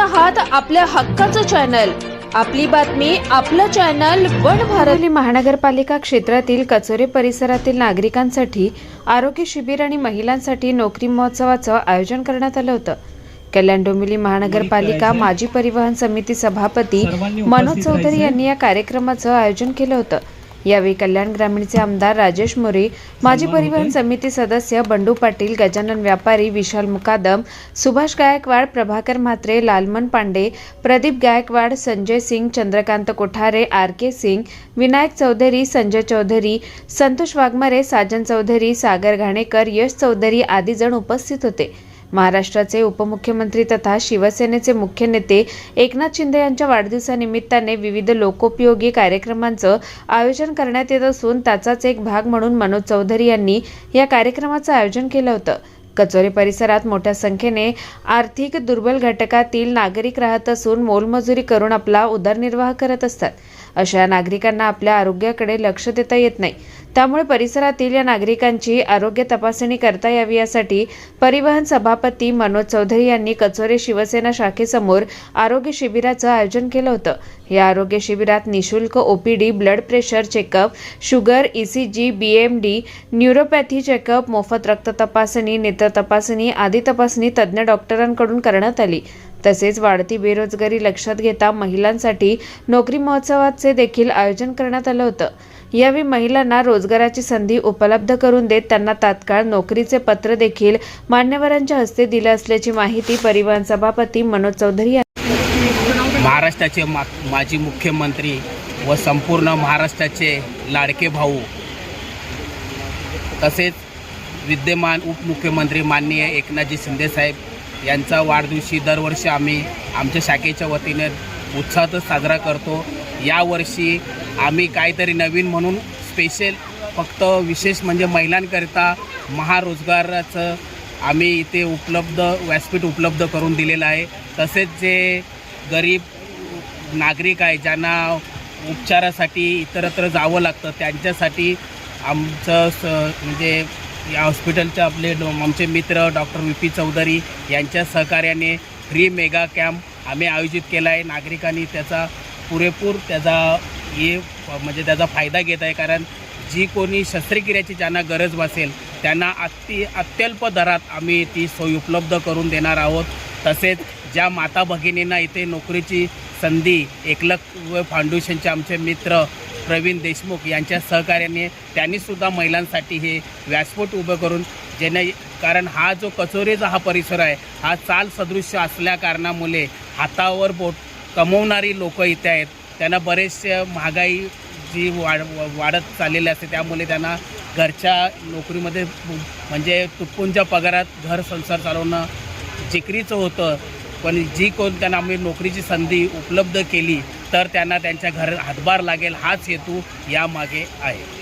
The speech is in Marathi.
आहात आपल्या हक्काचं चॅनल. आपली बातमी आपलं चॅनल वन भारत. महानगरपालिका क्षेत्रातील कचोरे परिसरातील नागरिकांसाठी आरोग्य शिबिर आणि महिलांसाठी नोकरी महोत्सवाचं आयोजन करण्यात आलं होतं. कल्याण डोंबिवली महानगरपालिका माजी परिवहन समिती सभापती मनोज चौधरी यांनी या कार्यक्रमाचं आयोजन केलं होतं. यावेळी कल्याण ग्रामीणचे आमदार राजेश मोरे माजी परिवहन समिती सदस्य बंडू पाटील गजानन व्यापारी विशाल मुकादम सुभाष गायकवाड प्रभाकर म्हात्रे लालमन पांडे प्रदीप गायकवाड संजय सिंग चंद्रकांत कोठारे आर के सिंग विनायक चौधरी संजय चौधरी संतोष वाघमारे साजन चौधरी सागर घाणेकर यश चौधरी आदी जण उपस्थित होते. महाराष्ट्राचे उपमुख्यमंत्री तथा शिवसेनेचे मुख्य नेते एकनाथ शिंदे यांच्या वाढदिवसानिमित्ताने विविध लोकोपयोगी कार्यक्रमांचं आयोजन करण्यात येत असून त्याचाच एक भाग म्हणून मनोज चौधरी यांनी या कार्यक्रमाचं आयोजन केलं होतं. कचोरी परिसरात मोठ्या संख्येने आर्थिक दुर्बल घटकातील नागरिक राहत असून मोलमजुरी करून आपला उदरनिर्वाह करत असतात. अशा नागरिकांना आपल्या आरोग्याकडे लक्ष देता येत नाही. त्यामुळे परिसरातील या नागरिकांची आरोग्य तपासणी करता यावी यासाठी परिवहन सभापती मनोज चौधरी यांनी कचोरे शिवसेना शाखेसमोर आरोग्य शिबिराचं आयोजन केलं होतं. या आरोग्य शिबिरात निशुल्क OPD blood pressure checkup sugar ECG BMD neuropathy checkup मोफत रक्त तपासणी नेत्र तपासणी आदी तपासणी तज्ज्ञ डॉक्टरांकडून करण्यात आली. तसेच वाढती बेरोजगारी लक्षात घेता महिलांसाठी नोकरी महोत्सवाचे देखील आयोजन करण्यात आलं होतं. यावेळी महिलांना रोजगाराची संधी उपलब्ध करून देत त्यांना तात्काळ नोकरीचे पत्र देखील मान्यवरांच्या हस्ते दिलं असल्याची माहिती परिवहन सभापती मनोज चौधरी यांनी महाराष्ट्राचे मा माजी मुख्यमंत्री व संपूर्ण महाराष्ट्राचे लाडके भाऊ तसेच विद्यमान उपमुख्यमंत्री माननीय एकनाथजी शिंदेसाहेब यांचा वाढदिवशी दरवर्षी आम्ही आमच्या शाखेच्या वतीने उत्साहातच साजरा करतो. यावर्षी आम्ही काहीतरी नवीन म्हणून स्पेशल फक्त विशेष म्हणजे महिलांकरिता महारोजगाराचं आम्ही इथे उपलब्ध व्यासपीठ उपलब्ध करून दिलेलं आहे. तसेच जे गरीब नागरिक आहे ज्यांना उपचारासाठी इतरत्र जावं लागतं त्यांच्यासाठी आमचं स म्हणजे या हॉस्पिटलचे आपले डो आमचे मित्र डॉक्टर व्ही पी चौधरी यांच्या सहकार्याने फ्री मेगा कॅम्प आम्ही आयोजित केला आहे. नागरिकांनी त्याचा पुरेपूर त्याचा हे म्हणजे त्याचा फायदा घेत आहे. कारण जी कोणी शस्त्रक्रियाची ज्यांना गरज भासेल त्यांना अति अत्यल्प दरात आम्ही ती सोय उपलब्ध करून देणार आहोत. तसेच ज्या माता भगिनींना इथे नोकरीची संधी एकलव्य फाउंडेशनचे आमचे मित्र प्रवीण देशमुख यांच्या सहकार्याने त्यांनीसुद्धा महिलांसाठी हे व्यासपीठ उभं करून जेणे कारण हा जो कचोरीचा हा परिसर आहे हा चाल सदृश्य असल्या कारणामुळे हातावर बोट कमवणारी लोकं इथे आहेत. त्यांना बरेचसे महागाई जी वाढ वाढत चाललेली असते त्यामुळे त्यांना घरच्या नोकरीमध्ये म्हणजे तुटपुंच्या पगारात घर संसार चालवणं जिकरीचं होतं. पण जी कोण त्यांना आम्ही नोकरीची संधी उपलब्ध केली तर त्यांना त्यांच्या घर हातभार लागेल हाच हेतू यामागे आहे.